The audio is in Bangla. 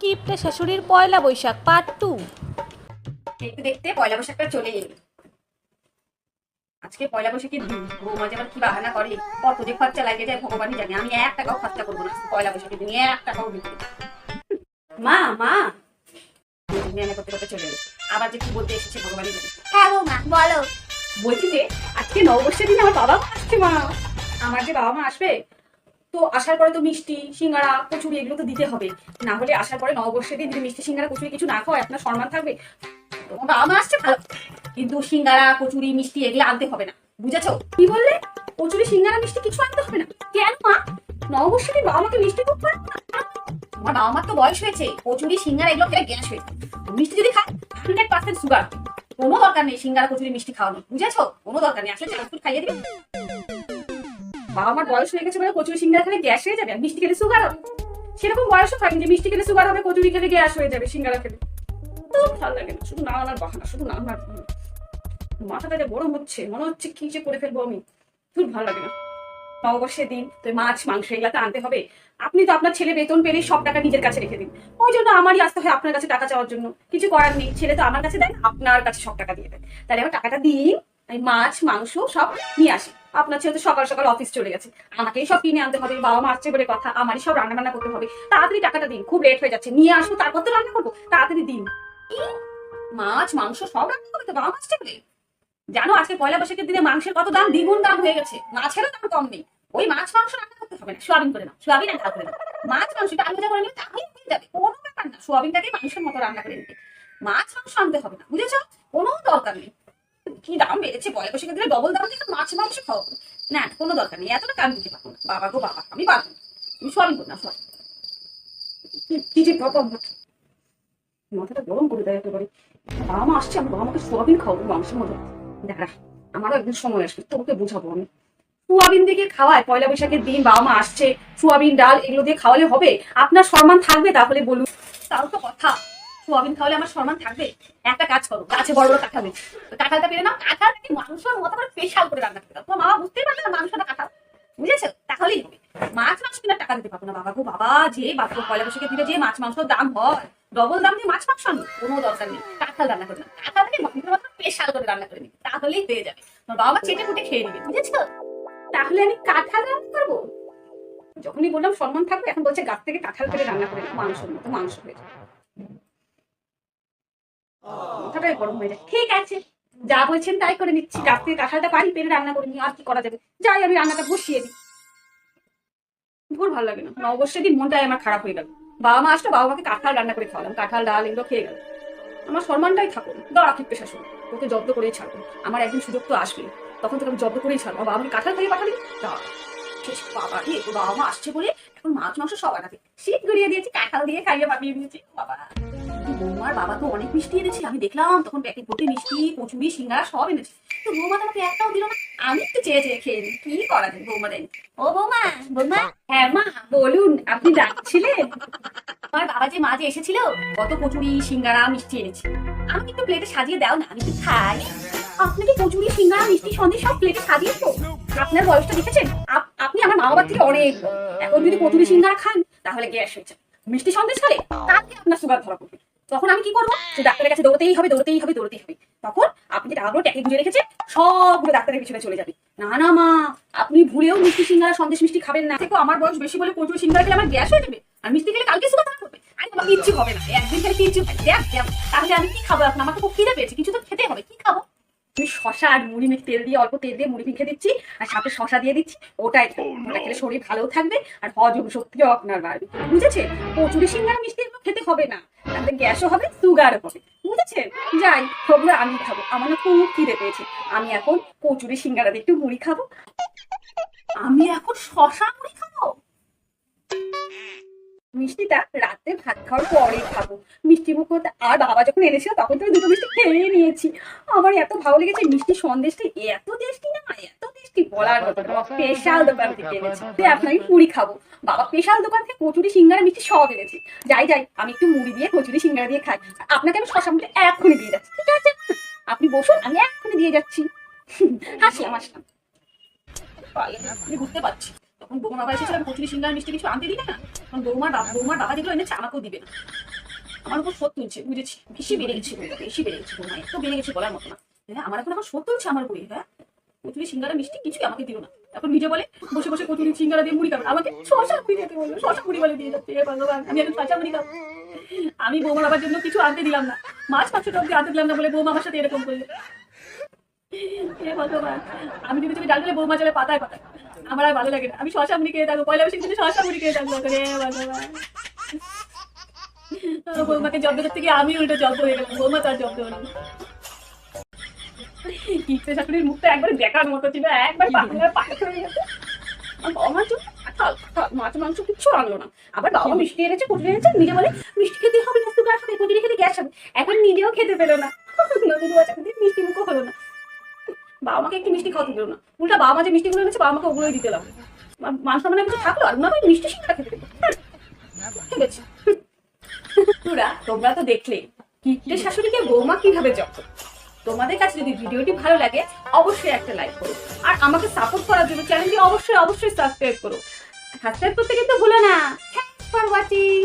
কিপটে শাশুড়ির পয়লা বৈশাখ পার্ট টু দেখতে দেখতে পয়লা বৈশাখটা চলে এলো। আজকে পয়লা বৈশাখের দিন বৌমা যেমন কি বাহানা করে কত যে খরচা লাগে যায় ভগবানই জানে। আমি এক টাকাও খরচা করব না পয়লা বৈশাখের দিন এক টাকাও দিতে মা মা। করতে করতে চলে এলো। আবার যে কি বলতে এসেছে ভগবানই জানে। হ্যাঁ বৌমা বলো। বলছি যে আজকে নববর্ষের দিন আমার বাবা মা আসছে মা। আমার যে বাবা মা আসবে তো আসার পরে তো মিষ্টি, সিঙ্গারা, কচুরি এগুলো তো দিতে হবে। না হলে আসার পরে নববর্ষের দিন যদি মিষ্টি, সিঙ্গারা, কচুরি কিছু না খাওয়ায়, আপনার সম্মান থাকবে। বাবা আসছে, ভালো। কিন্তু সিঙ্গারা, কচুরি, মিষ্টি এগুলো আনতে হবে না। বুঝেছ? কি বললে? কচুরি, সিঙ্গারা, মিষ্টি কিছু আনতে হবে না। কেন মা? নববর্ষের দিন বাবা মাকে মিষ্টি খুব করে তোমার বাবা মার তো বয়স হয়েছে। কচুরি, সিঙ্গারা এগুলো খেলে গ্যাস হয়েছে মিষ্টি যদি খায় হান্ড্রেড পার্সেন্ট সুগার কোনো দরকার নেই, সিঙ্গারা, কচুরি, মিষ্টি খাওয়ানো বুঝেছ? কোনো দরকার নেই। আসলে খাইয়ে দিবে। বাবা আমার বয়স হয়ে গেছে বলে কচুরি সিঙ্গারা খেলে গ্যাস হয়ে যাবে আর মিষ্টি খেলে সুগার হবে? সেরকম বয়সও হয়নি যে মিষ্টি খেলে সুগার হবে, কচুরি খেলে গ্যাস হয়ে যাবে, সিঙ্গারা খেলে। তো ভালো লাগে না, শুধু না আনার বাহানা, শুধু না আনার বাহানা। মাথাটা যে গরম হচ্ছে, মনে হচ্ছে কি যে করে ফেলব আমি। খুব ভালো লাগে না। নববর্ষের দিন, তো মাছ, মাংস এগুলা তো আনতে হবে। আপনি তো আপনার ছেলে বেতন পেলে সব টাকা নিজের কাছে রেখে দিন। ওই জন্য আমারই আসতে হয় আপনার কাছে টাকা চাওয়ার জন্য। কিছু করার নেই, ছেলে তো আমার কাছে দেয়, আপনার কাছে সব টাকা দিয়ে দেয়। তাহলে আমার টাকাটা দিন, আমি মাছ, মাংস সব নিয়ে আসি। আপনার ছেলে তো সকাল সকাল অফিস চলে গেছে। আমাকেই সব কিনে আনতে হবে, বাবা মা আসছে বলে কথা, আমারই সব রান্না বান্না করতে হবে। তাড়াতাড়ি টাকাটা দিন, খুব লেট হয়ে যাচ্ছে। নিয়ে আসব, তারপর তো রান্না করব। তাড়াতাড়ি দিন। মাছ, মাংস সব রান্না করবে তো, বাবা মা আসছে বলে? জানো, আজকে পয়লা বৈশাখের দিনে মাংসের কত দাম? দ্বিগুণ দাম হয়ে গেছে। মাছেরও দাম কম নেই। ওই মাছ, মাংস রান্না করতে হবে না, সোয়াবিন করে নাও। সোয়াবিন আর করে নাও। মাছ মাংসটা আলু ভাজা করে নিলে তাহলেই হয়ে যাবে। কোনো ব্যাপার না সোয়াবিনটাকে মাংসের মতো রান্না করে নিবে মাছ, মাংস আনতে হবে না, বুঝেছ? কোনো দরকার নেই। কি দাম বেড়েছে? পয়লা বৈশাখের দিনে ডবল দাম দিয়ে মাছ মাংস খাওয়াবো না কোনো দরকার নেই। এতটা কাম দিতে পারব না। বাবা গো বাবা আমি পারব তুমি করে না কি- যে বাবা মাথাটা গরম করে দেয় একেবারে। বাবা মা আসছে আমি বাবা মাকে সোয়াবিন খাওয়াবো মাংসের মধ্যে দাঁড়া আমারও একদিন সময় আসবে তোকে বোঝাবো আমি। সোয়াবিন দিয়ে খাওয়ায়? পয়লা বৈশাখের দিন বাবা মা আসছে সোয়াবিন ডাল এগুলো দিয়ে খাওয়ালে হবে? আপনার সম্মান থাকবে তাহলে বলুন। তাও তো কথা। সোয়াবিন খাওয়ালে আমার সম্মান থাকবে? একটা কাজ করো, গাছে বড় বড় কাঁঠাল কাঁঠালটা পেরে নাও কাঁঠালটাকে মাংসের মতো করে স্পেশাল করে রান্না করে দাও তোমার মা বুঝতেই পারবে না মাংসটা কাঁঠাল। বুঝেছ? তাহলেই হবে। মাছ মাংস কিনা টাকা দিতে পারব না, বাবা গো বাবা, যে বাচ্চা পয়লা বৈশাখের দিনে যে মাছ মাংসের দাম হয়। ডবল দাম দিয়ে মাছ মাংস আনো, কোনো দরকার নেই। কাঁঠাল রান্না করে নাও কাঁঠালটাকে মাংসের মতো স্পেশাল করে রান্না করে নিবে। তাহলেই পেয়ে যাবে। তোমার বাবা চেটে কুটে খেয়ে নিবে, বুঝেছ? তাহলে আমি কাঁঠাল রান্না করব? যখনই বললাম সম্মান থাকবে, এখন বলছে গাছ থেকে কাঁঠাল করে রান্না করে মাংসের মতো, মাংস হয়ে যাবে। মাথাটাই গরম হয়ে যায়। ঠিক আছে, যা বলছেন তাই করে নিচ্ছি। থেকে কাঁঠালটা পারি পেরে রান্না করে নিই আর কি করা যাবে? যাই, আমি রান্নাটা বসিয়ে দিই। ভুল ভালো লাগে না। নববর্ষের দিন মনটাই আমার খারাপ হয়ে গেল। বাবা মা আসলো বাবা মাকে কাঁঠাল রান্না করে খাওয়ালাম। কাঁঠাল, ডাল এগুলো খেয়ে গেল। আমার সম্মানটাই থাকুন দাঁড়া ঠিক পেশা শুনো তোকে জব্দ করেই ছাড়বো। আমার একদিন সুযোগ তো আসবে। তখন তোকে আমি জব্দ করেই ছাড়বো। বাবা আমাকে কাঁঠাল খাইয়ে পাঠাবি দাঁড়া শেষ বাবা রে বাবা মা আসছে বলে এখন মাছ, মাংস সবার আনাতে শীত গড়িয়ে দিয়েছি, কাঁঠাল দিয়ে খাইয়ে পাঠিয়ে দিয়েছি। বাবা। বৌমার বাবা তো অনেক মিষ্টি এনেছে, আমি দেখলাম তখন প্যাকেট ভর্তি মিষ্টি কচুরি সিঙ্গারা সব এনেছে। তো বৌমা তো আমাকে একটাও দিল না। আমি একটু চেয়ে চেয়ে খেয়ে কি করা যায় বৌমা দেয়নি ও বৌমা বৌমা। হ্যাঁ মা, বলুন, আপনি ডাকছিলেন? আমার বাবা যে মাঝে এসেছিল, কত কচুরি সিঙ্গারা, মিষ্টি এনেছে। আমাকে একটু প্লেটে সাজিয়ে দাও না, আমি একটু খাই। আপনাকে কচুরি সিঙ্গারা, মিষ্টি, সন্দেশ সব প্লেটে সাজিয়ে দেবো? আপনার বয়সটা দেখেছেন? আপনি আমার মা বাবার থেকে অনেক এখন যদি কচুরি সিঙ্গারা খান, তাহলে গ্যাস হয়ে যায় মিষ্টি সন্দেশ খেলে তাতে আপনার সুগার ধরা পড়বে। তখন আমি কি করব? ডাক্তারের কাছে দৌড়তেই হবে দৌড়তেই হবে দৌড়তেই হবে। তখন আপনি টাকাগুলো ট্যাকে গুঁজে রেখেছে সবগুলো ডাক্তারের পিছনে চলে যাবে। না না, মা, আপনি ভুলেও মিষ্টি সিঙ্গারা, সন্দেশ মিষ্টি খাবেন না। দেখো, আমার বয়স বেশি বলে প্রচুর সিঙ্গারা খেলে আমার গ্যাস হয়ে যাবে। আর মিষ্টি খেলে কালকে সুগার করবে আমি আমার কিচ্ছু হবে না। একদিন খেলে কিচ্ছু দেখ দেখ, তাহলে আমি কি খাব এখন? আমাকে খুব খিদে পেয়েছে। কিছু তো আমি শশা আর মুড়ি মেখে তেল দিয়ে অল্প তেল দিয়ে মুড়ি মেখে দিচ্ছি আর সাথে শশা দিয়ে দিচ্ছি। ওটাই খাবেন। ওটা খেলে শরীর ভালো থাকবে আর হজম শক্তিও আপনার বাড়বে। বুঝেছে? কচুরি সিঙ্গারা মিষ্টি খেতে হবে না। তাহলে গ্যাসও হবে সুগারও হবে। বুঝেছেন যাই ওগুলো আমি খাব। আমার না খুব খিদে পেয়েছে। আমি এখন কচুরি সিঙ্গারা দিয়ে একটু মুড়ি খাব। আমি এখন শশা মুড়ি খাব? মিষ্টিটা রাতে ভাত খাওয়ার পরে খাব। মিষ্টি মুখ আর বাবা যখন এনেছিল, তখন তো আমি দুটো মিষ্টি খেয়ে নিয়েছি। আমার এত ভালো লেগেছে, মিষ্টি সন্দেশটা এত টেস্টি না, এত টেস্টি বলার মতো স্পেশাল দোকান থেকে এনেছি। এখন আমি মুড়ি খাব। বাবা স্পেশাল দোকান থেকে কচুরি, সিঙ্গারা, মিষ্টি সব এনেছে। যাই যাই, আমি একটু মুড়ি দিয়ে কচুরি, সিঙ্গারা দিয়ে খাই। আপনাকে আমি শশা মুড়ি এক্ষুনি দিয়ে যাচ্ছি, ঠিক আছে? আপনি বসুন, আমি এক্ষুনি দিয়ে যাচ্ছি। হাসি, আমার আমি বুঝতে পারছি। তখন বৌমা বাবা এসেছিল কচুরি, সিঙ্গার, মিষ্টি কিছু আনতে দিই না। তখন বৌমা বাবা বৌমার বাবা যেগুলো এনেছে, আমাকেও দিবে। না আমার উপর শোধ তুলছে বুঝেছি বেশি বেড়ে গেছে বেশি বেড়ে গেছে বৌমা এত বেড়ে গেছে বলার মতো না। হ্যাঁ আমার এখন আমার শোধ তুলছে আমার উপরে হ্যাঁ? কচুরি সিঙ্গারা, মিষ্টি কিছুই আমাকে দিল না। এখন নিজে বলে, বসে বসে কচুরি সিঙ্গারা দিয়ে মুড়ি খাবে। আমাকে শশা মুড়ি খেতে বলল, শশা মুড়ি বলে দিয়ে যাচ্ছে আমি এখন কাঁচা মুড়ি খাব। আমি বৌমা বাবার জন্য কিছু আনতে দিলাম না। মাছ মাংসটা অব্দি আনতে দিলাম না বলে বৌমা আমার সাথে এরকম করল। আমি যদি তুমি ডাল দিলে বৌমা চলে পাতায় পাতায়। আমার আর ভালো লাগে না। আমি শশা মুড়ি খেয়ে থাকব, পয়লা দিনে শশা মুড়ি খেয়ে থাকব। ভগবান। বৌমাকে জব্দ করতে গিয়ে আমি উল্টো জব্দ হয়ে গেলাম, বৌমা তার জব্দ হলো না। কিপ্টে শাশুড়ির মুখটা মতো ছিল, একবার হয়ে গেছে মাংস কিচ্ছু আনলো না। আবার বাবা মিষ্টি এনেছে নিজে বলে, মিষ্টি খেতে হবে না খেতে গ্যাস এখন নিজেও খেতে পেল না। মিষ্টি হলো না। বাবা মাকে একটু মিষ্টি না। উল্টা বাবা এনেছে, বাবা মাকে ওগুলোই দিতে লাগল। মানুষ মানে থাকল? আর মিষ্টি শিক্ষা খেতে ঠিক আছে। তোরা তোমরা তো দেখলে কিটের শাশুড়িকে বৌমা কীভাবে যত্ন তোমাদের কাছে যদি ভিডিওটি ভালো লাগে, অবশ্যই একটা লাইক করো। আর আমাকে সাপোর্ট করার জন্য চ্যানেলটি অবশ্যই অবশ্যই সাবস্ক্রাইব করো। সাবস্ক্রাইব করতে কিন্তু ভুলো না। Thanks for watching